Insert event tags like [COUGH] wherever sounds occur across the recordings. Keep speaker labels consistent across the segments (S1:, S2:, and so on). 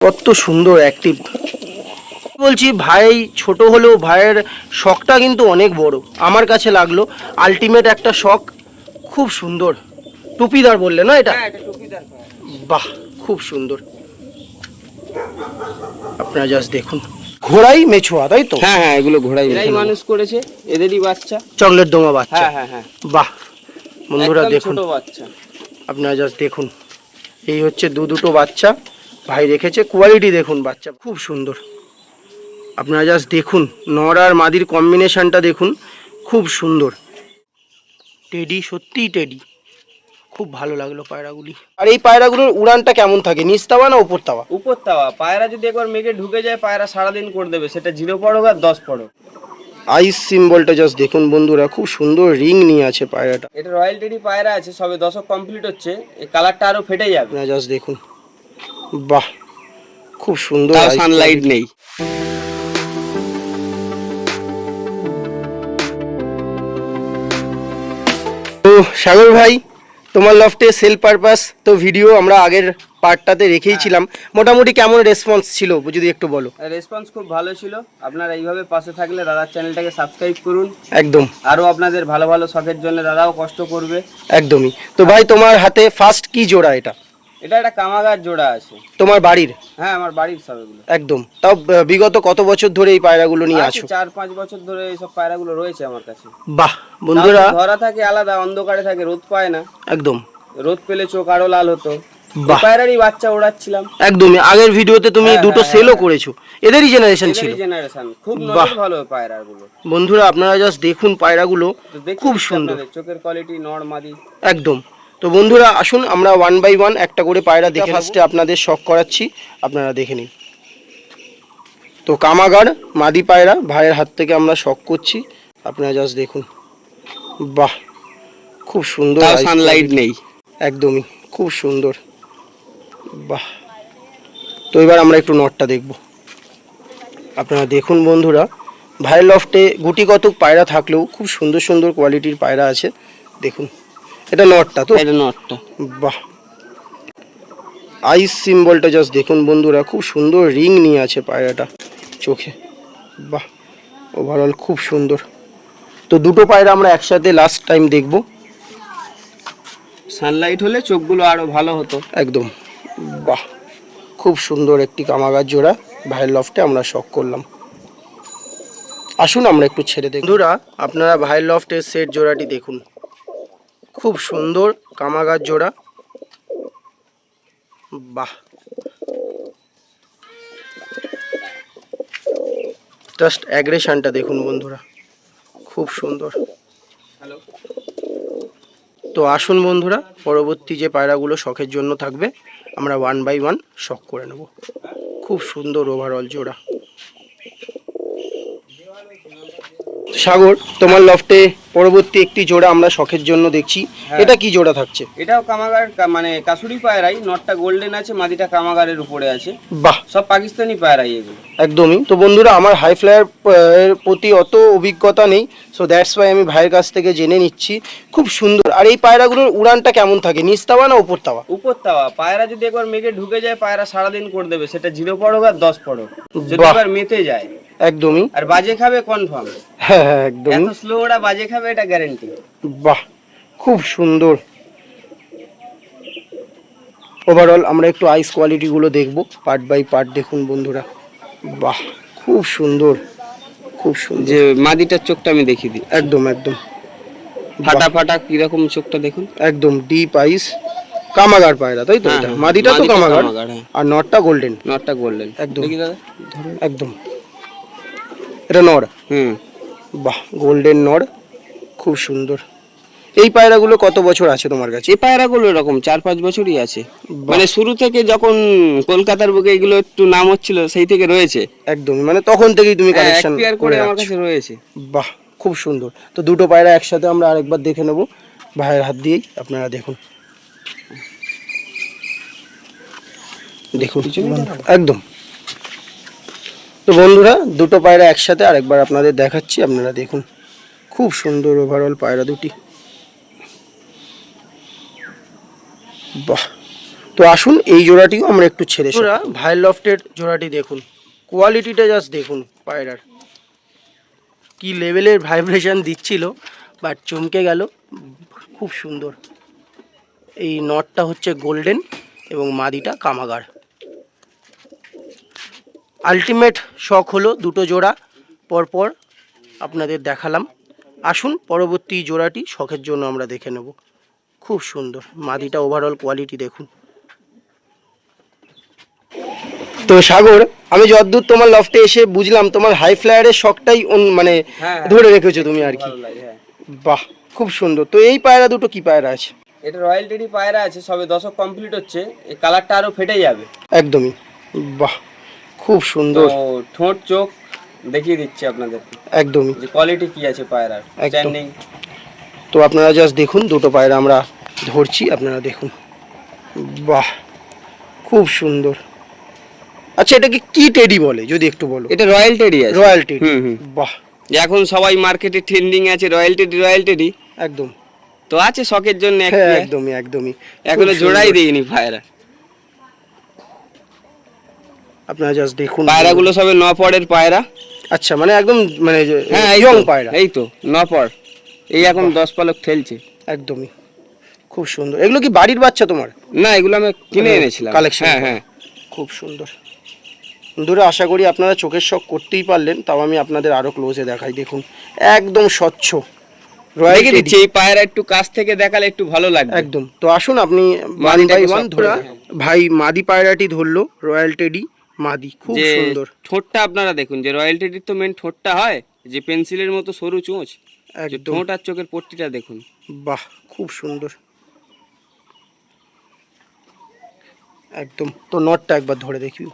S1: কত সুন্দর অ্যাক্টিভ বলছি ভাই ছোট হলেও ভাইয়ের শখটা কিন্তু অনেক বড়। আমার কাছে লাগল আলটিমেট একটা শখ। খুব সুন্দর। টুপিদার বললে না এটা?
S2: হ্যাঁ এটা টুপিদার। পায়রা।
S1: বাহ খুব সুন্দর। আপনারা জাস্ট দেখুন। ঘোড়াই মেছুয়া তাই তো?
S3: হ্যাঁ হ্যাঁ এগুলো ঘোড়াই
S2: এরাই মানুষ করেছে এদেরই বাচ্চা।
S1: চকলেট দোমা বাচ্চা।
S2: হ্যাঁ হ্যাঁ হ্যাঁ।
S1: বাহ বন্ধুরা দেখুন।
S2: ছোট বাচ্চা।
S1: আপনারা জাস্ট দেখুন। এই হচ্ছে দু দুটো বাচ্চা। ভাই রেখেছে কোয়ালিটি দেখুন বাচ্চা খুব সুন্দর। আপনারা জাস্ট দেখুন নর আর মাদির কম্বিনেশনটা দেখুন খুব সুন্দর। টেডি সত্যিই টেডি খুব ভালো লাগল পায়রাগুলি। আর এই পায়রাগুলোর উড়ানটা কেমন থাকে? নিচ তাওয়া না উপর তাওয়া?
S2: উপর তাওয়া। পায়রা যদি একবার মেঘে ঢুকে যায় পায়রা সারাদিন করে দেবে। সেটা জিরো পড়ো আর দশ পড়ো
S1: আইস সিম্বলটা জাস্ট দেখুন বন্ধুরা খুব সুন্দর রিং নিয়ে আছে পায়রাটা।
S2: এটা রয়্যাল টেডি পায়রা আছে সবে দশক কমপ্লিট হচ্ছে। এই কালারটা আরও ফেটে যাবে।
S1: আপনারা জাস্ট দেখুন। বাহ খুব সুন্দর
S3: সানলাইট নেই।
S1: তো সাগর ভাই তোমার লফটে সেল পারপাস তো ভিডিও আমরা আগের পার্টটাতে রেখেইছিলাম। মোটামুটি কেমন রেসপন্স ছিল যদি একটু বলো?
S2: রেসপন্স খুব ভালো ছিল। আপনারা এইভাবে পাশে থাকলে দাদার চ্যানেলটাকে সাবস্ক্রাইব করুন।
S1: একদম।
S2: আরও আপনাদের ভালো ভালো শখের জন্য দাদাও কষ্ট করবে।
S1: একদমই। তো ভাই তোমার হাতে ফার্স্ট কি জোড়া এটা?
S2: এটা একটা কামাগার জোড়া আছে।
S1: তোমার বাড়ির?
S2: হ্যাঁ আমার বাড়ির সব এগুলো।
S1: একদম। তাও বিগত কত বছর ধরে এই পায়রাগুলো নিয়ে
S2: আছে, চার পাঁচ বছর ধরে এইসব পায়রাগুলো রয়েছে আমার কাছে।
S1: বাহ বন্ধুরা।
S2: ধরা থাকে আলাদা অন্ধকারে থাকে রোদ পায় না।
S1: একদম।
S2: রোদ পেলে চোখ আরও লাল হতো। পায়রারই বাচ্চা ওড়াচ্ছিলাম।
S1: একদমই। আগের ভিডিওতে তুমি
S2: হ্যাঁ,
S1: দুটো
S2: হ্যাঁ,
S1: সেলও করেছ। এদেরই জেনারেশন ছিল।
S2: জেনারেশন খুব ভালো পায়রাগুলো।
S1: বন্ধুরা আপনারা জাস্ট দেখুন পায়রাগুলো। খুব সুন্দর।
S2: চোখের কোয়ালিটি নর মাদি
S1: একদম। তো বন্ধুরা আসুন আমরা ওয়ান বাই ওয়ান একটা করে পায়রা দেখে ফার্স্টে আপনাদের শখ করাচ্ছি। আপনারা দেখে নিন। তো কামাগার মাদি পায়রা ভাইয়ের হাত থেকে আমরা শখ করছি। আপনারা জাস্ট দেখুন। বাহ! খুব সুন্দর
S3: সানলাইট নেই।
S1: একদমই খুব সুন্দর। বাহ! তো এবার আমরা একটু নটটা দেখব। আপনারা দেখুন বন্ধুরা ভাইয়ের লফটে গুটি কতক পায়রা থাকলেও খুব সুন্দর সুন্দর কোয়ালিটির পায়রা আছে। দেখুন। এটা নটটা তো?
S3: এটা নটটা।
S1: বাহ। আইস সিম্বলটা জাস্ট দেখুন বন্ধুরা খুব সুন্দর রিং নিয়ে আছে পায়রাটা চোখে। বাহ ওভারঅল খুব সুন্দর। তো দুটো পায়রা আমরা একসাথে লাস্ট টাইম দেখব।
S2: সানলাইট হলে চোখগুলো আরও ভালো হতো।
S1: একদম। বাহ খুব সুন্দর একটি কামাগার জোড়া। ভাইয়ের লফটে আমরা শখ করলাম। আসুন আমরা একটু ছেড়ে দেখি। বন্ধুরা আপনারা ভাইয়ের লফটের সেট জোড়াটি দেখুন। খুব সুন্দর কামাগার জোড়া। বাহ। জাস্ট অ্যাগ্রেশনটা দেখুন বন্ধুরা। খুব সুন্দর। তো আসুন বন্ধুরা পরবর্তী যে পায়রাগুলো শখের জন্য থাকবে আমরা ওয়ান বাই ওয়ান শখ করে নেব। খুব সুন্দর ওভারঅল জোড়া। সাগর তোমার লফটে পরবর্তী একটি জোড়া আমরা শখের জন্য দেখছি।
S2: হ্যাঁ।
S1: এটা কি জোড়া থাকছে?
S2: এটাও কামাগার মানে কাসুরি পায়রাই নটটা গোল্ডেন আছে মাদিটা কামাগারের উপরে আছে।
S1: বাহ!
S2: সব পাকিস্তানি পায়রাই এগুলো।
S1: একদমই। তো বন্ধুরা আমার হাই ফ্লায়ার এর প্রতি অত অভিজ্ঞতা নেই সো দ্যাটস ওয়াই আমি ভাইয়ের কাছ থেকে জেনে নিচ্ছি। খুব সুন্দর। আর এই পায়রাগুলোর উড়ানটা কেমন থাকে? নিচ তাওয়া না উপর তাওয়া?
S2: উপর তাওয়া। পায়রা যদি একবার মেঘে ঢুকে যায় পায়রা সারাদিন করে দেবে। সেটা জিরো পড়ো আর দশ পড়ো যদি। একবার মেতে যায়।
S1: একদমই।
S2: আর বাজে খাবে কনফার্ম
S1: হ্যাঁ হ্যাঁ একদমই।
S2: এত স্লো ওরা বাজে খাবে এটা গ্যারেন্টি
S1: বাহ খুব সুন্দর। ওভারঅল আমরা একটু আইস কোয়ালিটিগুলো দেখব পার্ট বাই পার্ট দেখুন বন্ধুরা। বাহ খুব সুন্দর খুব সুন্দর।
S3: যে মাদিটার চোখটা আমি দেখিয়ে দিই।
S1: একদম একদম।
S3: ফাটা ফাটা কীরকম চোখটা দেখুন।
S1: একদম ডিপ আইস কামাগার পায়রা তাই তো
S3: হ্যাঁ,
S1: এটা?
S3: হ্যাঁ,
S1: মাদিটা তো কামাগার।
S3: হ্যাঁ।
S1: আর নটটা গোল্ডেন
S3: নটটা গোল্ডেন
S1: একদম। একদম। এটা নর
S3: হুম।
S1: বাহ গোল্ডেন নর খুব সুন্দর। এই পায়রাগুলো কত বছর আছে তোমার কাছে?
S3: এই পায়রাগুলো এরকম চার পাঁচ বছরই আছে। মানে শুরু থেকে যখন কলকাতার বুকে এগুলো একটু নাম হচ্ছিল সেই থেকে রয়েছে।
S1: একদমই মানে তখন থেকেই তুমি
S3: হ্যাঁ,
S1: কালেকশন করে
S3: করে আমার কাছে রয়েছে।
S1: বাহ খুব সুন্দর। তো দুটো পায়রা একসাথে আমরা আরেকবার দেখে নেব। ভাইয়ের হাত দিয়েই আপনারা দেখুন। দেখুন। একদম। তো বন্ধুরা, দুটো পায়রা একসাথে আরেকবার আপনাদের দেখাচ্ছি, আপনারা দেখুন। খুব সুন্দর ওভারঅল পায়রা দুটি। বাহ! তো আসুন, এই জোড়াটিও আমরা একটু ছেড়ে জোড়া ভাইল লফটের জোড়াটি দেখুন। কোয়ালিটিটা জাস্ট দেখুন পায়রার। কি লেভেলের ভাইব্রেশন দিচ্ছিল বাট চমকে গেল। খুব সুন্দর। এই নটটা হচ্ছে গোল্ডেন এবং মাদিটা কামাগার। আলটিমেট শখ হলো দুটো জোড়া পরপর আপনাদের দেখালাম। আসুন পরবর্তী জোড়াটি শখের জন্য আমরা দেখে নেব। খুব সুন্দর মাদিটা ওভারঅল কোয়ালিটি দেখুন। তো সাগর আমি যতদূর তোমার লফটে এসে বুঝলাম তোমার হাই ফ্লায়ারের শখটাই মানে
S4: হ্যাঁ।
S1: ধরে রেখেছো তুমি আর কি।
S4: হ্যাঁ।
S1: বাহ খুব সুন্দর। তো এই পায়রা দুটো কি পায়রা আছে?
S4: এটা রয়্যাল টেডি পায়রা আছে সবে দশক কমপ্লিট হচ্ছে। এই কালারটা আরও ফেটে যাবে।
S1: একদমই। বাহ। খুব সুন্দর।
S4: ঠোঁট চোখ দেখিয়ে দিচ্ছি আপনাদের
S1: একদমই
S4: যে কোয়ালিটি কি আছে পায়রার?
S1: একদম।
S4: স্ট্যান্ডিং
S1: তো আপনারা জাস্ট দেখুন দুটো পায়রা আমরা ধরছি আপনারা দেখুন। বাহ! খুব সুন্দর। আচ্ছা এটাকে কি টেডি বলে যদি একটু বলো?
S2: এটা রয়্যাল টেডি আছে।
S1: রয়্যাল টেডি
S2: হুম, হুম।
S1: বাহ!
S2: এখন সবাই মার্কেটে ট্রেন্ডিং আছে রয়্যাল টেডি রয়্যাল টেডি
S1: একদম।
S2: তো আছে শখের জন্য
S1: হ্যাঁ একদমই একদমই। এখনও
S2: জোড়াই। দিইনি পায়রা।
S1: আপনারা জাস্ট দেখুন।
S2: পায়রাগুলো সবে ন পরের পায়রা।
S1: আচ্ছা মানে একদম মানে
S2: হ্যাঁ
S1: ইয়ং পায়রা।
S2: এই তো ন পর এই এখন দশ পালক ঠেলছে।
S1: একদমই। খুব সুন্দর। এগুলো কি বাড়ির বাচ্চা তোমার?
S2: না এগুলো আমি কিনে এনেছিলাম।
S1: কালেকশন
S2: হ্যাঁ হ্যাঁ।
S1: খুব সুন্দর। বন্ধুরা আশা করি আপনারা চোখের শখ করতেই পারলেন। তাও আমি আপনাদের আরও ক্লোজে দেখাই। দেখুন একদম স্বচ্ছ।
S2: দেখে দিচ্ছি এই পায়রা একটু কাছ থেকে দেখালে একটু ভালো লাগবে।
S1: একদম। তো আসুন আপনি ভাই মাদি পায়রাটি ধরলো রয়্যাল টেডি মাদি খুব
S2: যে
S1: সুন্দর।
S2: ঠোঁটটা আপনারা দেখুন যে রয়্যাল টেডির তো মেন ঠোঁটটা হয় যে পেন্সিলের মতো সরু চোঁচ
S1: একদম।
S2: ঠোঁট আর চোখের পট্টিটা দেখুন।
S1: বাহ খুব সুন্দর। একদম তো নটটা একবার ধরে দেখি।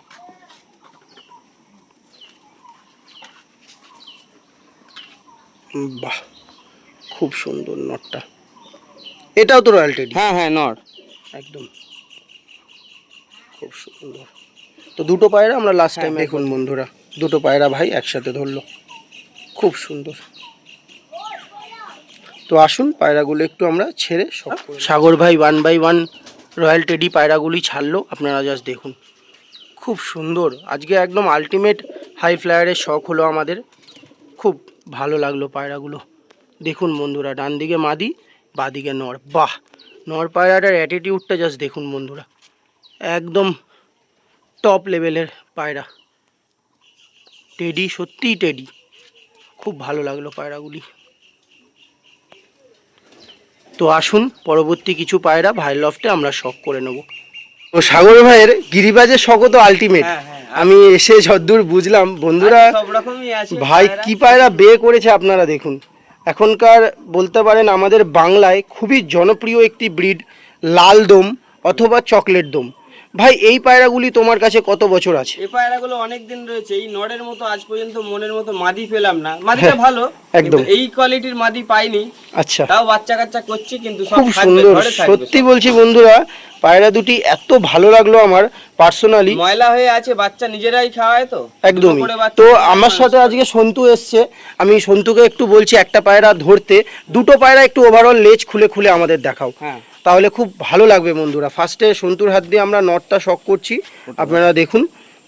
S1: বাহ খুব সুন্দর নটটা এটাও তো রয়্যাল টেডি
S2: হ্যাঁ হ্যাঁ নর
S1: একদম। খুব সুন্দর। তো দুটো পায়রা আমরা লাস্ট
S2: হ্যাঁ,
S1: টাইম দেখুন। বন্ধুরা দুটো পায়রা ভাই একসাথে ধরলো। খুব সুন্দর। তো আসুন পায়রাগুলো একটু আমরা ছেড়ে সব সাগর ভাই one by one royal teddy পায়রাগুলি ছাড়লো আপনারা জাস্ট দেখুন। খুব সুন্দর। আজকে একদম আলটিমেট হাই ফ্লায়ারের শখ হলো আমাদের। খুব ভালো লাগল পায়রাগুলো। দেখুন বন্ধুরা ডান দিকে মাদি বাদিকে নর। বাহ! নর পায়রাটার অ্যাটিটিউডটা জাস্ট দেখুন বন্ধুরা। একদম টপ লেভেলের পায়রা। টেডি সত্যিই টেডি খুব ভালো লাগল পায়রাগুলি। তো আসুন পরবর্তী কিছু পায়রা ভাই লফটে আমরা শখ করে নেব। তো সাগর ভাইয়ের গিরিবাজের শখও তো আলটিমেট
S4: হ্যাঁ, হ্যাঁ।
S1: আমি এসে যদ্দূর বুঝলাম। বন্ধুরা
S4: সব রকমই আছে
S1: ভাই। কি পায়রা বে করেছে আপনারা দেখুন। এখনকার বলতে পারেন আমাদের বাংলায় খুবই জনপ্রিয় একটি ব্রিড লাল দম অথবা চকলেট দম। ভাই এই পায়রাগুলি তোমার কাছে কত বছর আছে?
S4: এই পায়রাগুলো অনেক দিন রয়েছে। এই নড়ের মতো আজ পর্যন্ত মনের মতো মাদি পেলাম না। মাদিটা ভালো
S1: হ্যাঁ, একদম।
S4: এই কোয়ালিটির মাদি পাইনি।
S1: আচ্ছা।
S4: তাও বাচ্চা কাচ্চা করছি কিন্তু সব
S1: খুব সুন্দর। সত্যি বলছি বন্ধুরা পায়রা দুটি এত ভালো লাগল আমার পার্সোনালি
S4: ময়লা হয়ে আছে বাচ্চা নিজেরাই খাওয়ায় তো।
S1: একদমই। তো আমার সাথে আজকে সন্তু এসছে। আমি সন্তুকে একটু বলছি একটা পায়রা ধরতে। দুটো পায়রা একটু ওভারঅল লেজ খুলে খুলে আমাদের দেখাও।
S4: হ্যাঁ।
S1: তাহলে খুব ভালো লাগবে বন্ধুরা। ফার্স্টে সন্তুর হাত দিয়ে আমরা নটটা শখ করছি। আপনারা দেখুন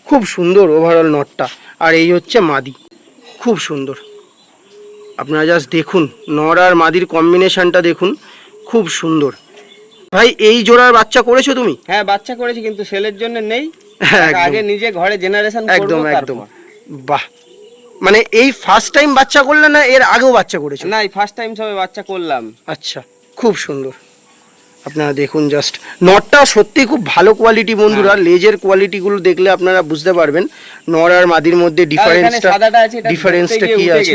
S1: খুব সুন্দর ওভারঅল নটটা আর এই হচ্ছে মাদি। খুব সুন্দর। আপনারা জাস্ট দেখুন নর আর মাদির কম্বিনেশনটা দেখুন খুব সুন্দর। ভাই এই জোড়ার বাচ্চা করেছ তুমি?
S4: হ্যাঁ বাচ্চা করেছি কিন্তু সেলের জন্য নেই।
S1: হ্যাঁ,
S4: আগে নিজে ঘরে জেনারেশন
S1: একদম একদম। বাহ। মানে এই ফার্স্ট টাইম বাচ্চা করলে না এর আগেও বাচ্চা করেছ?
S4: না এই ফার্স্ট টাইম সবে বাচ্চা করলাম।
S1: আচ্ছা খুব সুন্দর। আপনারা দেখুন জাস্ট নটটা সত্যি খুব ভালো কোয়ালিটি বন্ধুরা
S4: হ্যাঁ।
S1: লেজের কোয়ালিটিগুলো দেখলে আপনারা বুঝতে পারবেন। নর আর মাদির মধ্যে ডিফারেন্সটা ডিফারেন্সটা কি আছে।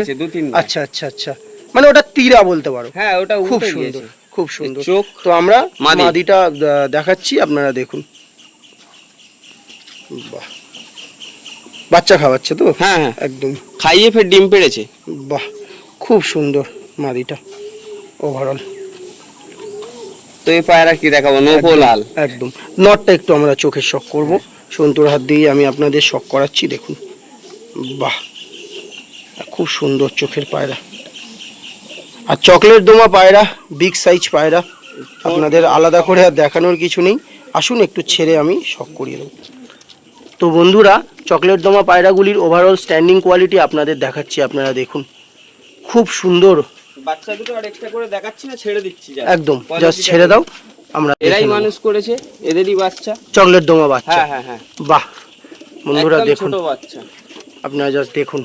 S1: আচ্ছা আচ্ছা আচ্ছা। মানে ওটা তীরা বলতে পারো।
S4: হ্যাঁ ওটা
S1: খুব সুন্দর খুব সুন্দর।
S4: চোখ,
S1: তো আমরা মাদিটা দেখাচ্ছি আপনারা দেখুন। বাহ। বাচ্চা খাওয়াচ্ছে তো?
S2: হ্যাঁ হ্যাঁ।
S1: একদম।
S2: খাইয়ে ফের ডিম পেড়েছে।
S1: বাহ খুব সুন্দর মাদিটা। ওভারঅল
S2: তো এই পায়রা কি দেখাবো? নোকো লাল
S1: একদম। নটটা একটু আমরা চোখের শখ করব। সন্তুর হাত দিয়ে আমি আপনাদের শখ করাচ্ছি দেখুন। বাহ! খুব সুন্দর চোখের পায়রা। আর চকলেট দোমা পায়রা বিগ সাইজ পায়রা আপনাদের আলাদা করে আর দেখানোর কিছু নেই। আসুন একটু ছেড়ে আমি শখ করিয়ে দেবো। তো বন্ধুরা চকলেট দমা পায়রাগুলির ওভারঅল স্ট্যান্ডিং কোয়ালিটি আপনাদের দেখাচ্ছি আপনারা দেখুন। খুব সুন্দর
S2: বাচ্চা দুটো আর এক্সট্রা করে দেখাচ্ছি না ছেড়ে দিচ্ছি
S1: একদম জাস্ট ছেড়ে দাও আমরা
S2: এরাই মানুষ করেছে এদেরই বাচ্চা।
S1: চকলেট দমা বাচ্চা।
S2: হ্যাঁ হ্যাঁ হ্যাঁ।
S1: বাহ বন্ধুরা দেখুন।
S2: ছোট বাচ্চা।
S1: আপনারা জাস্ট দেখুন।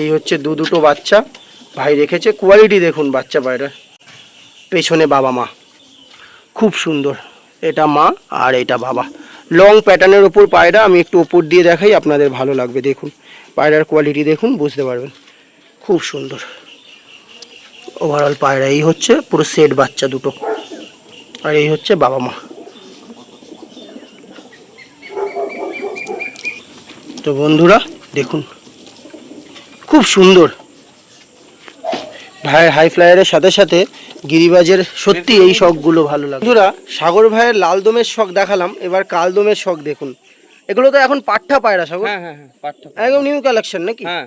S1: এই হচ্ছে দু দুটো বাচ্চা। ভাই রেখেছে কোয়ালিটি দেখুন বাচ্চা পায়রার পেছনে বাবা মা। খুব সুন্দর। এটা মা আর এটা বাবা। লং প্যাটার্নের ওপর পায়রা আমি একটু ওপর দিয়ে দেখাই আপনাদের ভালো লাগবে। দেখুন পায়রার কোয়ালিটি দেখুন বুঝতে পারবেন। খুব সুন্দর। ওভারঅল পায়রা এই হচ্ছে পুরো সেট বাচ্চা দুটো। আর এই হচ্ছে বাবা মা। তো বন্ধুরা দেখুন খুব সুন্দর। ভাইয়ের হাই ফ্লায়ারের সাথে সাথে গিরিবাজের সত্যি এই শখগুলো ভালো লাগে। বন্ধুরা সাগর ভাইয়ের লাল দমের শখ দেখালাম এবার কাল দমের শখ দেখুন। এগুলো তো এখন পাঠা পায়রা সাগর?
S2: হ্যাঁ হ্যাঁ হ্যাঁ
S1: একদম নিউ কালেকশন নাকি?
S2: হ্যাঁ।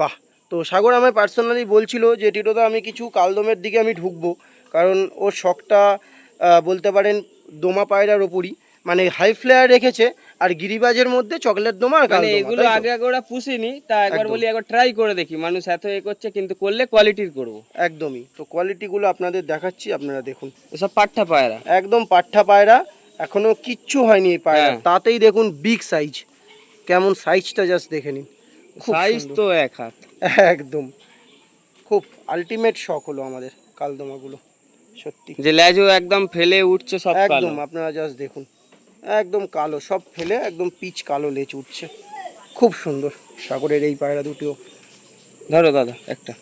S1: বাহ তো সাগর আমায় পার্সোনালি বলছিল যে টিটোদা আমি কিছু কালদমের দিকে আমি ঢুকবো। কারণ ওর শখটা বলতে পারেন দোমা পায়রার ওপরই। মানে হাই ফ্লেয়ার রেখেছে আর গিরিবাজের মধ্যে চকলেট দোমা আর
S2: মানে এগুলো আগে আগে ওরা পুষিনি তা একবার বলি একবার ট্রাই করে দেখি মানুষ এত এ করছে কিন্তু করলে কোয়ালিটির করব।
S1: একদমই। তো কোয়ালিটিগুলো আপনাদের দেখাচ্ছি আপনারা দেখুন।
S2: এসব পাট্টা পায়রা।
S1: একদম পাট্টা পায়রা এখনও কিচ্ছু হয়নি এই পায়রা।
S2: হ্যাঁ।
S1: তাতেই দেখুন বিগ সাইজ কেমন সাইজটা জাস্ট দেখে নিন।
S2: সাইজ তো এক হাত।
S1: একদম। খুব আলটিমেট শখ হলো আমাদের কালদমাগুলো সত্যি।
S2: যে লেজও একদম ফেলে উঠছে সব
S1: একদম আপনারা জাস্ট দেখুন। একদম কালো সব ফেলে একদম পিচ কালো লেচ উঠছে। খুব সুন্দর সাগরের এই পায়রা দুটিও।
S2: ধরো দাদা একটা।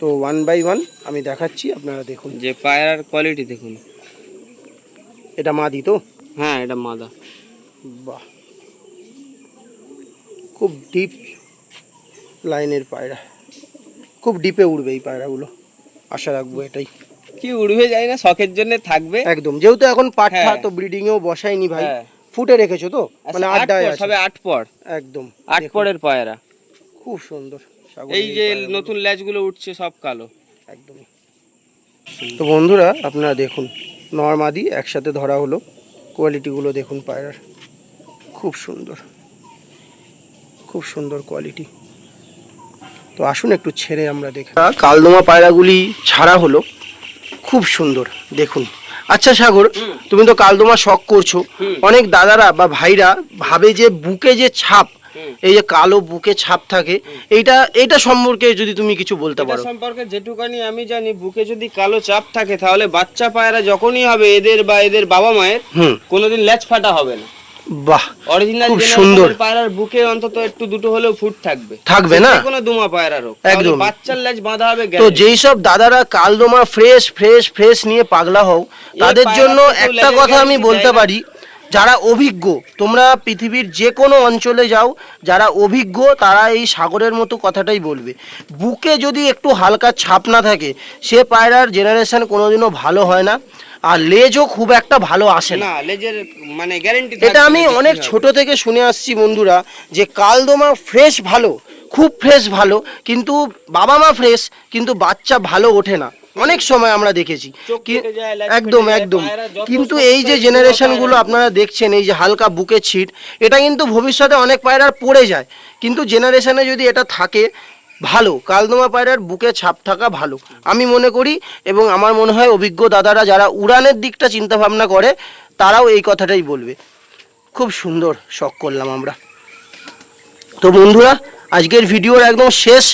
S1: তো ওয়ান বাই ওয়ান আমি দেখাচ্ছি আপনারা দেখুন।
S2: যে পায়রার কোয়ালিটি দেখুন।
S1: এটা মাদি তো?
S2: হ্যাঁ এটা মাদা।
S1: বাহ। খুব ডিপ লাইনের পায়রা। খুব ডিপে উড়বে এই পায়রাগুলো। আশা রাখব এটাই।
S2: কি উড়বে যায় না শখের জন্য থাকবে।
S1: একদম যেহেতু এখন পাঠা। তো ব্রিডিং এও বসাইনি ভাই
S2: হ্যাঁ।
S1: ফুটে রেখেছো তো? মানে
S2: আচ্ছা, আট
S1: আড্ডায়
S2: সবে আট পর।
S1: একদম
S2: আট পরের পায়রা।
S1: খুব সুন্দর
S2: এই যে। নতুন ল্যাচগুলো উঠছে সব কালো।
S1: একদমই তো বন্ধুরা আপনারা দেখুন নর্মাদি একসাথে ধরা হলো। কোয়ালিটিগুলো দেখুন পায়রার। খুব সুন্দর। খুব সুন্দর কোয়ালিটি। তো আসুন একটু ছেড়ে আমরা দেখি কালদমা পায়রাগুলি ছাড়া হলো। খুব সুন্দর দেখুন। আচ্ছা সাগর তুমি তো কালদমা শখ করছ। অনেক দাদারা বা ভাইরা ভাবে যে বুকে যে ছাপ এই যে কালো বুকে ছাপ থাকে এইটা এইটা সম্পর্কে যদি তুমি কিছু বলতে পারো।
S2: সম্পর্কে যেটুকানি আমি জানি বুকে যদি কালো চাপ থাকে তাহলে বাচ্চা পায়রা যখনই হবে এদের বা এদের বাবা মায়ের কোনোদিন ল্যাচ ফাটা হবে না।
S1: বাহ
S2: অরিজিনাল
S1: খুব সুন্দর।
S2: পায়রার বুকে অন্তত একটু দুটো হলেও ফুট থাকবে
S1: থাকবে না?
S2: কোনো দুমা পায়রার হোক
S1: একদম।
S2: বাচ্চার ল্যাচ বাঁধা হবে
S1: তো যেই সব দাদারা কালদমা ফ্রেশ ফ্রেশ ফ্রেশ নিয়ে পাগলা হও তাদের জন্য একটা কথা আমি বলতে পারি যারা অভিজ্ঞ তোমরা পৃথিবীর যে কোনো অঞ্চলে যাও যারা অভিজ্ঞ তারা এই সাগরের মতো কথাটাই বলবে বুকে যদি একটু হালকা ছাপ না থাকে সে পায়রার জেনারেশন কোনোদিনও ভালো হয় না আর লেজও খুব একটা ভালো আসে না।
S2: লেজের মানে গ্যারেন্টি
S1: এটা আমি অনেক ছোট থেকে শুনে আসছি বন্ধুরা যে কালদমা ফ্রেশ ভালো খুব ফ্রেশ ভালো কিন্তু বাবা মা ফ্রেশ কিন্তু বাচ্চা ভালো ওঠে না। অনেক সময় আমরা দেখেছি। একদম একদম। কিন্তু এই যে জেনারেশনগুলো আপনারা দেখছেন এই যে হালকা বুকে ছিট এটা কিন্তু ভবিষ্যতে অনেক পায়রার পড়ে যায়। কিন্তু জেনারেশনে যদি এটা থাকে ভালো, কালদমা পায়রার বুকে ছাপ থাকা ভালো। আমি মনে করি এবং আমার মনে হয় অভিজ্ঞ দাদারা যারা উড়ানের দিকটা চিন্তা ভাবনা করে, তারাও এই কথাটাই বলবে। খুব সুন্দর শখ করলাম আমরা। তো বন্ধুরা, আজকের ভিডিওর একদম শেষ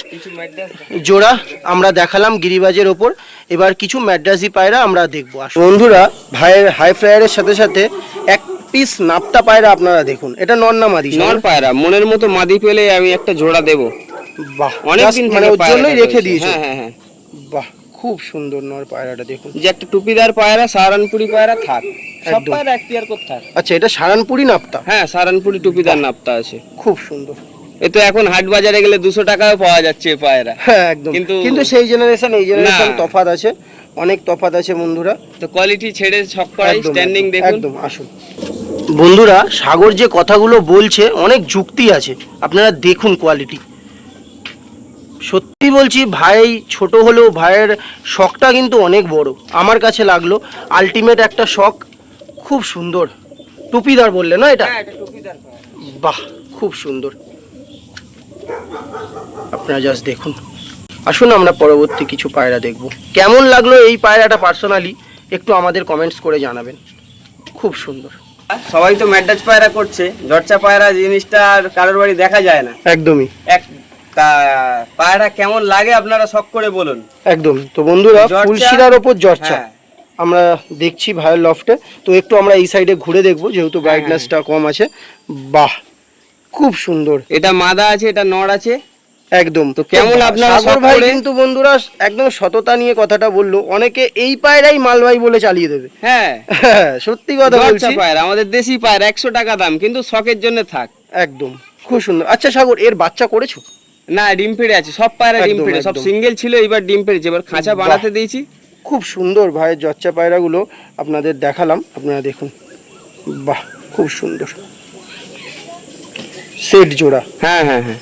S1: জোড়া আমরা দেখালাম গিরিবাজের ওপর। এবার কিছু ম্যাড্রাসি পায়রা আমরা দেখব। বন্ধুরা, ভাইয়ের, হাই ফ্রায়ারের সাথে সাথে এক পিস নাপটা পায়রা আপনারা দেখুন। এটা নর না মাদি
S2: নর পায়রা, মনের মতো মাদি পেলে আমি একটা জোড়া দেবো।
S1: বাহ মানে
S2: থেকে
S1: ওর
S2: পায়রাটা
S1: জন্যই রেখে
S2: রয়েছে।
S1: দিয়েছ?
S2: হ্যাঁ হ্যাঁ হ্যাঁ।
S1: বাহ খুব সুন্দর নর পায়রাটা দেখুন।
S2: যে একটা টুপিদার পায়রা সাহারানপুরি পায়রা থাক। সব পায়রা এখতিয়ার করতে থাক।
S1: আচ্ছা এটা সারানপুরি নাপতা?
S2: হ্যাঁ সাহারানপুরি টুপিদার নাপতা আছে।
S1: খুব সুন্দর।
S2: এ তো এখন হাট বাজারে গেলে দুশো টাকাও পাওয়া যাচ্ছে পায়রা।
S1: হ্যাঁ একদম।
S2: কিন্তু-
S1: কিন্তু সেই জেনারেশন এই জেনারেশন। তফাৎ আছে। অনেক তফাৎ আছে বন্ধুরা।
S2: তো কোয়ালিটি ছেড়ে ছক করাই স্ট্যান্ডিং দেখুন।
S1: একদম আসুন। বন্ধুরা সাগর যে কথাগুলো বলছে অনেক যুক্তি আছে। আপনারা দেখুন কোয়ালিটি সত্যি বলছি ভাই ছোট হলেও ভাইয়ের শখটা কিন্তু অনেক বড়। আমার কাছে লাগল আলটিমেট একটা শখ খুব সুন্দর। টুপিদার বললে না এটা?
S2: হ্যাঁ।
S1: বাহ খুব সুন্দর। আপনারা জাস্ট দেখুন। আসুন আমরা পরবর্তী কিছু পায়রা দেখব। কেমন লাগল এই পায়রাটা পার্সোনালি একটু আমাদের কমেন্টস করে জানাবেন। খুব সুন্দর।
S4: সবাই তো ম্যাডাজ পায়রা করছে জর্চা পায়রা জিনিসটা আর কারোর বাড়ি দেখা যায় না।
S1: একদমই।
S4: এক তা পায়রা কেমন লাগে আপনারা শখ করে বলুন?
S1: একদম। তো বন্ধুরা ফুলশিরার ওপর জর্চা।
S4: হ্যাঁ।
S1: আমরা দেখছি ভাইয়ের লফটে। তো একটু আমরা এই সাইডে ঘুরে দেখব যেহেতু ব্রাইটনেসটা কম আছে। বাহ! খুব সুন্দর।
S2: এটা মাদা আছে এটা নড় আছে?
S1: একদম।
S2: তো কেমন
S1: তো
S2: আপনারা
S1: সাগর ভাই কিন্তু বন্ধুরা একদম সততা নিয়ে কথাটা বলল। অনেকে এই পায়রাই মালবাই বলে চালিয়ে দেবে।
S2: হ্যাঁ।
S1: হ্যাঁ, সত্যি কথা বলছি।
S2: পায়রা আমাদের দেশি পায়রা একশো টাকা দাম কিন্তু শখের জন্য থাক।
S1: একদম। খুব সুন্দর। আচ্ছা সাগর এর বাচ্চা করেছ?
S2: না ডিম পেড়ে আছে সব পায়রা ডিম পেড়ে সব সিঙ্গেল ছিল এবার ডিম পেড়েছে। এবার খাঁচা বানাতে দিয়েছি।
S1: খুব সুন্দর ভাইয়ের জচ্চা পায়রাগুলো আপনাদের দেখালাম আপনারা দেখুন। বাহ খুব সুন্দর। সেট জোড়া।
S2: হ্যাঁ হ্যাঁ হ্যাঁ।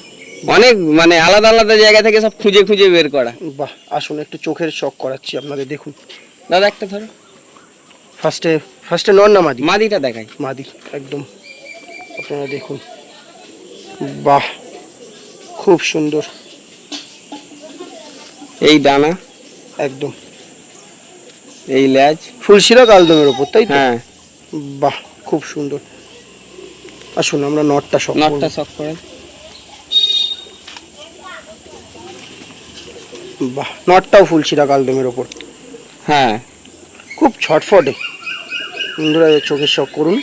S2: অনেক মানে আলাদা আলাদা জায়গা থেকে সব খুঁজে খুঁজে বের করা।
S1: বাহ আসুন একটু চোখের শখ করাচ্ছি আপনাদের দেখুন।
S2: দাদা একটা ধরো।
S1: ফার্স্টে ফার্স্টে নন না মাদি?
S2: মাদিটা দেখাই।
S1: মাদি একদম। আপনারা দেখুন। বাহ। খুব সুন্দর।
S2: এই ডানা?
S1: একদম।
S2: এই ল্যাজ
S1: ফুলশিরা কালদমের ওপর তাই তো?
S2: হ্যাঁ।
S1: বাহ খুব সুন্দর। আসুন আমরা নটটা শখ
S2: নটটা। শখ করে।
S1: বাহ নটটাও ফুলশিরা কালদমের ওপর।
S2: হ্যাঁ।
S1: খুব ছটফটে। বন্ধুরা এর চোখের শখ করুন।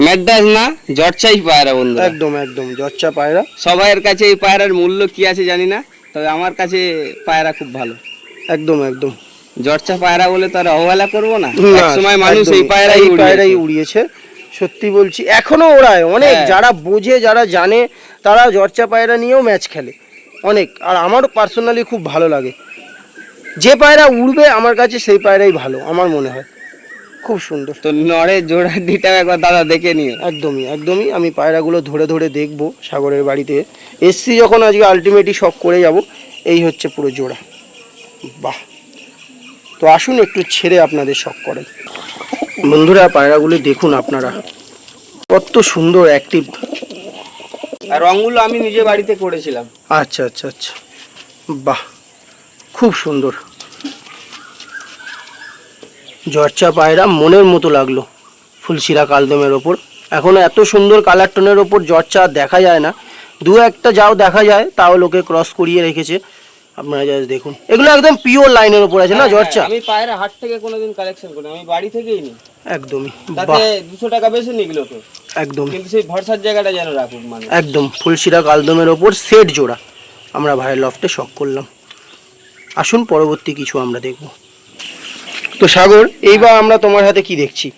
S2: ম্যাডাস না জর্চাই পায়রা বন্ধু
S1: একদম একদম জচ্চা পায়রা।
S2: সবাইয়ের কাছে এই পায়রার মূল্য কি আছে জানি না তবে আমার কাছে পায়রা খুব ভালো।
S1: একদম একদম।
S2: জর্চা পায়রা বলে তো আর অবহেলা করব না। সময় মানুষ এই পায়রাই।
S1: পায়রাই উড়িয়েছে সত্যি বলছি। এখনও ওড়ায় অনেক
S2: হ্যাঁ।
S1: যারা বোঝে যারা জানে তারা জর্চা পায়রা নিয়েও ম্যাচ খেলে। অনেক। আর আমারও পার্সোনালি খুব ভালো লাগে। যে পায়রা উড়বে আমার কাছে সেই পায়রাই ভালো আমার মনে হয়। খুব সুন্দর।
S2: তো নড়ে জোড়া [LAUGHS] দিটা একবার দাদা দেখে নিও।
S1: একদমই একদমই। আমি পায়রাগুলো ধরে ধরে দেখব সাগরের বাড়িতে। এসছি যখন আজকে আলটিমেটলি সব করে যাব এই হচ্ছে পুরো জোড়া। বাহ! তো আসুন একটু ছেড়ে আপনাদের শখ করেন বন্ধুরা পায়রাগুলো দেখুন আপনারা। কত সুন্দর অ্যাক্টিভ
S4: আর রঙগুলো আমি নিজে বাড়িতে করেছিলাম।
S1: আচ্ছা আচ্ছা আচ্ছা। বাহ! খুব সুন্দর। জর্চা পায়রা মনের মতো লাগল। ফুলশিরা কালদমের ওপর। এখনও এত সুন্দর কালার টোনের ওপর জর্চা দেখা যায় না। দু একটা যাও দেখা যায় তাও লোকে ক্রস করিয়ে রেখেছে। আপনারা জাস্ট দেখুন। এগুলো একদম পিওর লাইনের ওপর আছে না জর্চা
S4: হ্যাঁ, আমি পায়রা হাট থেকে কোনোদিন কালেকশন করি আমি বাড়ি থেকেই নিই
S1: একদমই।
S4: তাতে
S1: বাহ।
S4: দুশো টাকা বেশি নিগলো তো
S1: একদম।
S4: কিন্তু সেই ভরসার জায়গাটা যেন রাখুক মানে
S1: একদম। ফুলশিরা কালদমের ওপর সেট জোড়া। আমরা ভাইয়ের লফটে শখ করলাম। আসুন পরবর্তী কিছু আমরা দেখব। তো সাগর এইবার আমরা তোমার হাতে কি দেখছি?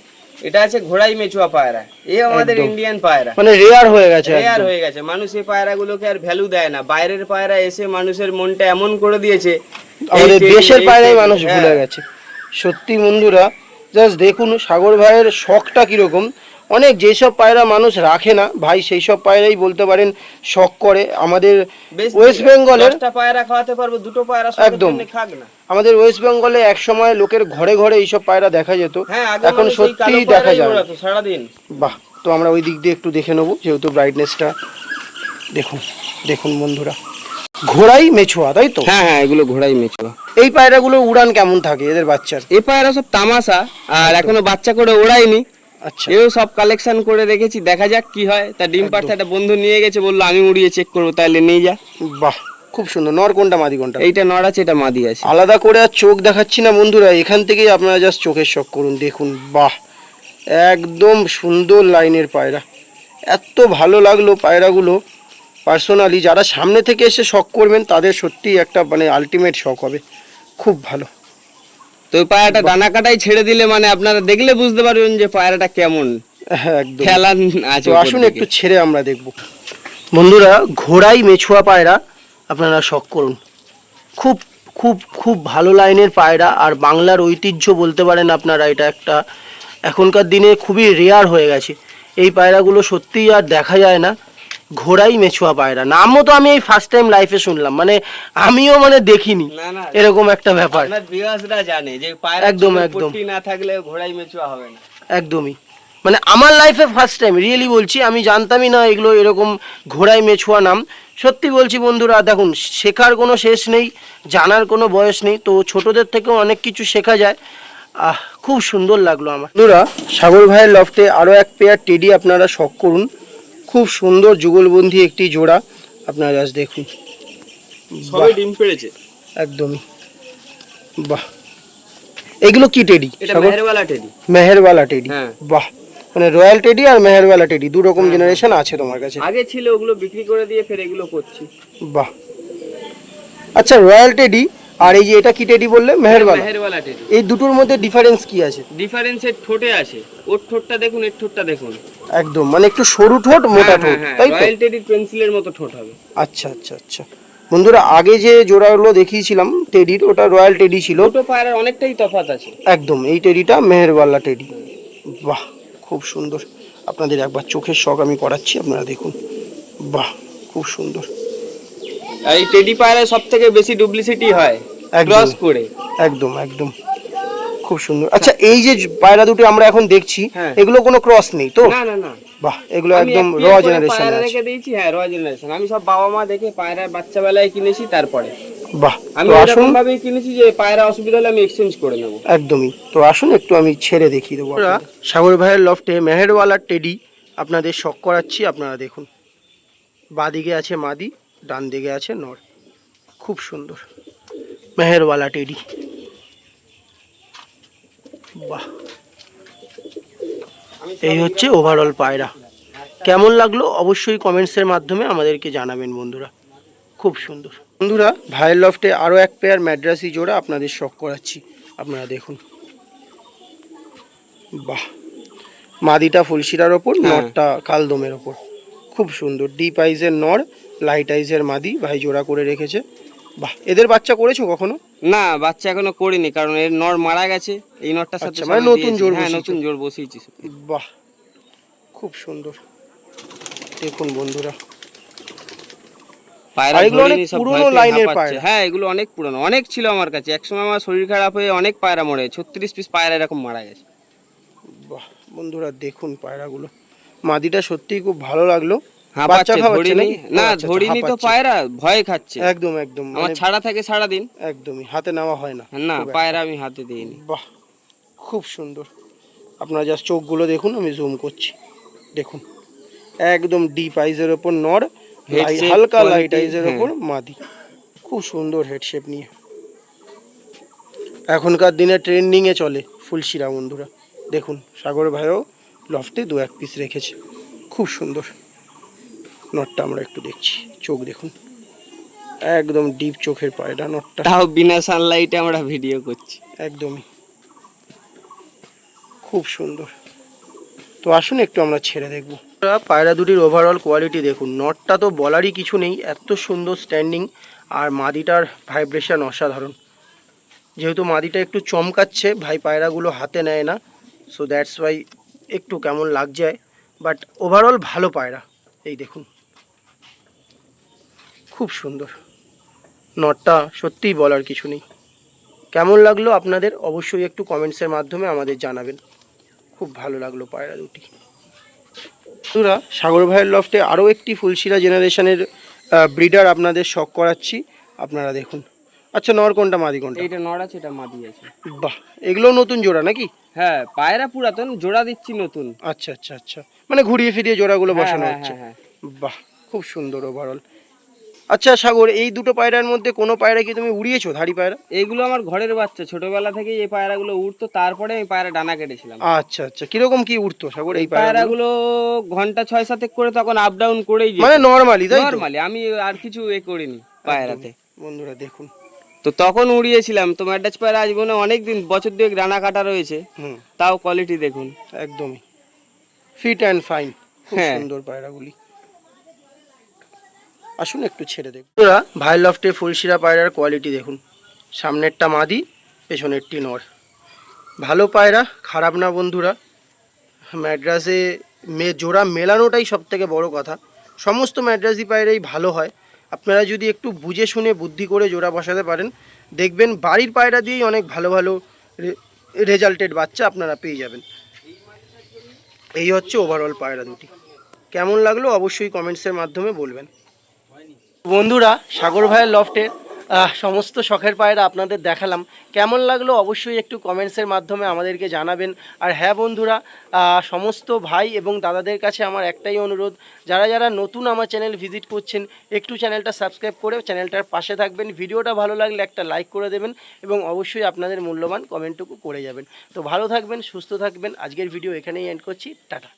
S4: এটা আছে ঘোড়াই মেচুয়া পায়রা। এই আমাদের ইন্ডিয়ান পায়রা।
S1: মানে রেয়ার হয়ে গেছে
S4: রেয়ার হয়ে গেছে। মানুষ এই পায়রাগুলোকে আর ভ্যালু দেয় না। বাইরের পায়রা এসে মানুষের মনটা এমন করে দিয়েছে।
S1: আমাদের দেশের পায়রাই মানুষ
S4: হ্যাঁ।
S1: ভুলে গেছে। সত্যি বন্ধুরা জাস্ট দেখুন সাগর ভাইয়ের শখটা কীরকম। অনেক যেসব পায়রা মানুষ রাখে না ভাই সেই সব পায়রাই বলতে পারেন শখ করে। আমাদের ওয়েস্ট বেঙ্গলের
S4: পায়রা খাওয়াতে পারব দুটো পায়রা
S1: একদম। আমাদের ওয়েস্ট বেঙ্গলে এক সময় লোকের ঘরে ঘরে এইসব পায়রা দেখা যেত
S4: হ্যাঁ
S1: এখন সত্যিই দেখা যায়।
S4: সারাদিন।
S1: বাহ তো আমরা ওই দিক দিয়ে একটু দেখে নেব যেহেতু ব্রাইটনেসটা দেখুন দেখুন বন্ধুরা। ঘোড়াই মেছুয়া তাই তো?
S2: হ্যাঁ হ্যাঁ এগুলো ঘোড়াই মেচুয়া
S1: এই পায়রাগুলো উড়ান কেমন থাকে এদের বাচ্চার?
S2: এই পায়রা সব তামাশা আর এখনও বাচ্চা করে ওড়াইনি
S1: আচ্ছা
S2: এও সব কালেকশন করে রেখেছি দেখা যাক কি হয়। তা ডিম পাড়তে একটা বন্ধু নিয়ে গেছে বলল আমি উড়িয়ে চেক করব তাহলে নিয়ে যা।
S1: বাহ খুব সুন্দর। নর কোনটা মাদি কোনটা?
S2: এইটা নড় আছে এটা মাদি আছে।
S1: আলাদা করে আর চোখ দেখাচ্ছি না বন্ধুরা এখান থেকেই আপনারা জাস্ট চোখের শখ করুন দেখুন বাহ। একদম সুন্দর লাইনের পায়রা। এত ভালো লাগল পায়রাগুলো। পার্সোনালি যারা সামনে থেকে এসে শখ করবেন তাদের সত্যিই একটা মানে আলটিমেট শখ হবে। খুব ভালো।
S2: তো ওই পায়রাটা ডানা কাটাই ছেড়ে দিলে মানে আপনারা দেখলে বুঝতে পারবেন যে পায়রাটা কেমন
S1: হ্যাঁ
S2: খেলা আছে
S1: আসুন একটু ছেড়ে আমরা দেখব। বন্ধুরা ঘোড়াই মেছুয়া পায়রা আপনারা শখ করুন। খুব খুব খুব ভালো লাইনের পায়রা আর বাংলার ঐতিহ্য বলতে পারেন আপনারা এটা একটা এখনকার দিনে খুবই রেয়ার হয়ে গেছে। এই পায়রাগুলো সত্যিই আর দেখা যায় না। ঘোড়াই মেছুয়া পায়রা। নামও তো আমি এই ফার্স্ট টাইম লাইফে শুনলাম। মানে আমিও মানে দেখিনি। এরকম একটা ব্যাপার।
S4: জানে যে পায়রা
S1: একদম, একদম।
S4: না থাকলে ঘোড়াই মেচুয়া হবে না।
S1: একদমই। মানে আমার লাইফে ফার্স্ট টাইম রিয়েলি বলছি আমি জানতামই না এগুলো এরকম ঘোড়াই মেছুয়া নাম। সত্যি বলছি বন্ধুরা দেখুন শেখার কোনো শেষ নেই জানার কোনো বয়স নেই তো ছোটদের থেকেও অনেক কিছু শেখা যায়। আহ খুব সুন্দর লাগল আমার। বন্ধুরা সাগর ভাইয়ের লফটে আরও এক পেয়ার টেডি আপনারা শখ করুন। খুব সুন্দর যুগলবন্ধী একটি জোড়া। আপনারা জাস্ট দেখুন।
S2: সবে ডিম পেড়েছে।
S1: একদমই। বাহ। এগুলো কি টেডি
S2: এটা মেহেরওয়ালা টেডি।
S1: মেহেরওয়ালা টেডি।
S2: হ্যাঁ।
S1: বাহ। মানে রয়্যাল টেডি আর মেহেরওয়ালা টেডি দু রকম জেনারেশন আছে তোমার কাছে।
S2: আগে ছিল ওগুলো বিক্রি করে দিয়ে ফের এগুলো করছি।
S1: বাহ। আচ্ছা রয়্যাল টেডি আর এই যে এটা কি টেডি বললে? মেহেরওয়ালা।
S2: মেহেরওয়ালা টেডি।
S1: এই দুটোর মধ্যে ডিফারেন্স কি আছে?
S2: ডিফারেন্সের ঠোঁটে আছে। ওর ঠোঁটটা দেখুন এর ঠোঁটটা দেখুন।
S1: একদম মানে একটু সরু ঠোঁট মোটা ঠোঁট তাই তো?
S2: রয়্যাল টেডির পেন্সিলের মতো ঠোঁট হবে।
S1: আচ্ছা আচ্ছা আচ্ছা। বন্ধুরা আগে যে জোড়াগুলো দেখিয়েছিলাম টেডির ওটা রয়্যাল টেডি ছিল।
S2: দুটো পায়রার অনেকটাই তফাৎ আছে।
S1: একদম এই টেডিটা মেহেরওয়ালা টেডি। বাহ খুব সুন্দর। আপনাদের একবার চোখের শখ আমি করাচ্ছি আপনারা দেখুন। বাহ খুব সুন্দর।
S2: আর এই টেডি পায়রায় সব থেকে বেশি ডুপ্লিসিটি হয়। ক্রস করে।
S1: একদম একদম। খুব সুন্দর। আচ্ছা এই যে পায়রা দুটো আমরা এখন দেখছি
S2: হ্যাঁ।
S1: এগুলো কোনো ক্রস নেই তো?
S2: না না না।
S1: বাহ এগুলো একদম র জেনারেশন
S2: পায়রা
S1: আছে।
S2: রেখে দিয়েছি হ্যাঁ র জেনারেশন আমি সব বাবা মা দেখে পায়রার বাচ্চা বেলায় কিনেছি তারপরে।
S1: বাহ
S2: আমি এরকম ভাবেই কিনেছি যে পায়রা অসুবিধা হলে আমি এক্সচেঞ্জ করে নেব।
S1: একদমই। তো আসুন একটু আমি ছেড়ে দেখিয়ে দেবো সাগর ভাইয়ের লফটে মেহেরওয়ালার টেডি আপনাদের শখ করাচ্ছি আপনারা দেখুন। বাদিকে আছে মাদি। ডান দিকে আছে নর। খুব সুন্দর। মেহেরওয়ালা টেডি। বাহ। এই হচ্ছে ওভারঅল পায়রা। কেমন লাগল অবশ্যই কমেন্টসের মাধ্যমে আমাদেরকে জানাবেন বন্ধুরা। খুব সুন্দর। বন্ধুরা ভাইয়ের লফটে আরও এক পেয়ার ম্যাড্রাসি জোড়া আপনাদের শখ করাচ্ছি। আপনারা দেখুন। বাহ। মাদিটা ফুলশিরার ওপর
S2: হ্যাঁ।
S1: নরটা কালদমের ওপর। খুব সুন্দর। ডিপ আইজের নর। লাইট আইজের মাদি ভাই জোড়া করে রেখেছে। বাহ এদের বাচ্চা করেছ কখনো?
S2: না বাচ্চা এখনও করিনি কারণ এর নর মারা গেছে এই নরটার সাথে
S1: আচ্ছা, মানে নতুন। জোড়
S2: হ্যাঁ নতুন জোর বসিয়েছি
S1: বাহ খুব সুন্দর। দেখুন বন্ধুরা। পুরনো লাইনের পায়রা।
S2: হ্যাঁ এগুলো অনেক পুরনো অনেক ছিল আমার কাছে। একসময় আমার শরীর খারাপ হয়ে অনেক পায়রা মরে ছত্রিশ পিস পায়রা এরকম মারা গেছে।
S1: বাহ বন্ধুরা দেখুন পায়রাগুলো। মাদিটা সত্যিই খুব ভালো লাগল। খাওয়াচ্ছে
S2: ধরিনি।
S1: নাকি? ও
S2: না
S1: আচ্ছা, আচ্ছা,
S2: ধরিনি তো পায়রা ভয় খাচ্ছে।
S1: একদম একদম
S2: আমার
S1: মানে
S2: ছাড়া থাকে সারাদিন?
S1: একদমই হাতে নেওয়া হয় না।
S2: না পায়রা আমি হাতে দিইনি।
S1: বাহ খুব সুন্দর। আপনারা জাস্ট চোখগুলো দেখুন আমি জুম করছি। দেখুন একদম ডিপ আইজের ওপর নর হালকা লাইট আইজের
S2: হ্যাঁ।
S1: ওপর মাদি। খুব সুন্দর হেডশেপ নিয়ে। এখনকার দিনে ট্রেন্ডিংয়ে চলে ফুলশিরা বন্ধুরা। দেখুন সাগর ভাইও লফটে দু এক পিস রেখেছে। খুব সুন্দর। নটটা আমরা একটু দেখছি। চোখ দেখুন। একদম ডিপ চোখের পায়রা নটটা।
S2: তাও বিনা সানলাইটে আমরা ভিডিও করছি।
S1: একদমই। খুব সুন্দর। তো আসুন একটু আমরা ছেড়ে দেখব। পায়রা দুটির ওভারঅল কোয়ালিটি দেখুন। নটটা তো বলারই কিছু নেই। এত সুন্দর স্ট্যান্ডিং আর মাদিটার ভাইব্রেশন অসাধারণ। যেহেতু মাদিটা একটু চমকাচ্ছে ভাই পায়রাগুলো হাতে নেয় না। সো দ্যাটস ওয়াই একটু কেমন লাগ যায় বাট ওভারঅল ভালো পায়রা। এই দেখুন। খুব সুন্দর। নটটা সত্যিই বলার কিছু নেই। কেমন লাগল আপনাদের অবশ্যই একটু কমেন্টসের মাধ্যমে আমাদের জানাবেন। খুব ভালো লাগল পায়রা দুটি। বন্ধুরা সাগর ভাইয়ের লফটে আরও একটি ফুলশিরা জেনারেশনের ব্রিডার আপনাদের শখ করাচ্ছি। আপনারা দেখুন। আচ্ছা নর কোনটা মাদি কোনটা?
S2: এইটা নড় আছে এটা মাদি আছে।
S1: বাহ এগুলো নতুন জোড়া নাকি?
S2: হ্যাঁ পায়রা পুরাতন জোড়া দিচ্ছি নতুন।
S1: আচ্ছা আচ্ছা আচ্ছা। মানে ঘুরিয়ে ফিরিয়ে জোড়াগুলো
S2: হ্যাঁ,
S1: বসানো
S2: হ্যাঁ,
S1: হচ্ছে।
S2: হ্যাঁ,
S1: বাহ খুব সুন্দর ওভারঅল আচ্ছা সাগর এই দুটো পায়রার মধ্যে কোনো পায়রা কি তুমি উড়িয়েছো ধাড়ি পায়রা?
S2: এইগুলো আমার ঘরের বাচ্চা ছোটবেলা থেকেই এই পায়রাগুলো উঠতো তারপরে আমি পায়রা ডানা কেটেছিলাম।
S1: আচ্ছা আচ্ছা কীরকম কি উঠতো সাগর এই পায়রা
S2: পায়রাগুলো? ঘণ্টা ছয় সাতেক করে তখন আপ ডাউন করেই
S1: মানে নর্মালি তাই
S2: নর্মালি আমি আর কিছু এ করিনি পায়রাতে।
S1: বন্ধুরা দেখুন।
S2: তো তখন উড়িয়েছিলাম তো ম্যাডাচ পায়রা আজ মনে অনেক দিন বছর দুয়েক ডানা কাটা রয়েছে। তাও কোয়ালিটি দেখুন।
S1: একদমই। ফিট অ্যান্ড ফাইন খুব
S2: হ্যাঁ।
S1: সুন্দর পায়রাগুলি। আসুন একটু ছেড়ে দেখুন বন্ধুরা, ভাই লফটে ফুলশিরা পায়রার কোয়ালিটি দেখুন। সামনেরটা মাদি, পেছনেরটি নর। ভালো পায়রা, খারাপ না বন্ধুরা। ম্যাড্রাসে মে, জোড়া মেলানোটাই সব থেকে বড় কথা। সমস্ত ম্যাড্রাসি পায়রাই ভালো হয়। আপনারা যদি একটু বুঝে শুনে বুদ্ধি করে জোড়া বসাতে পারেন, দেখবেন বাড়ির পায়রা দিয়েই অনেক ভালো ভালো রেজাল্টেড বাচ্চা আপনারা পেয়ে যাবেন। এই হচ্ছে ওভারঅল পায়রা দুটি। কেমন লাগল অবশ্যই কমেন্টসের মাধ্যমে বলবেন। বন্ধুরা, সাগর ভাইয়ের লফটের সমস্ত শখের পায়রা আপনাদের দেখালাম। কেমন লাগল অবশ্যই একটু কমেন্টসের মাধ্যমে আমাদেরকে জানাবেন। আর হ্যাঁ বন্ধুরা সমস্ত ভাই এবং দাদাদের কাছে আমার একটাই অনুরোধ, যারা যারা নতুন আমার চ্যানেল ভিজিট করছেন, একটু চ্যানেলটা সাবস্ক্রাইব করে চ্যানেলটার পাশে থাকবেন। ভিডিওটা ভালো লাগলে একটা লাইক করে দেবেন এবং অবশ্যই আপনাদের মূল্যবান কমেন্টটুকু করে যাবেন। তো ভালো থাকবেন, সুস্থ থাকবেন। আজকের ভিডিও এখানেই এন্ড করছি। টাটা।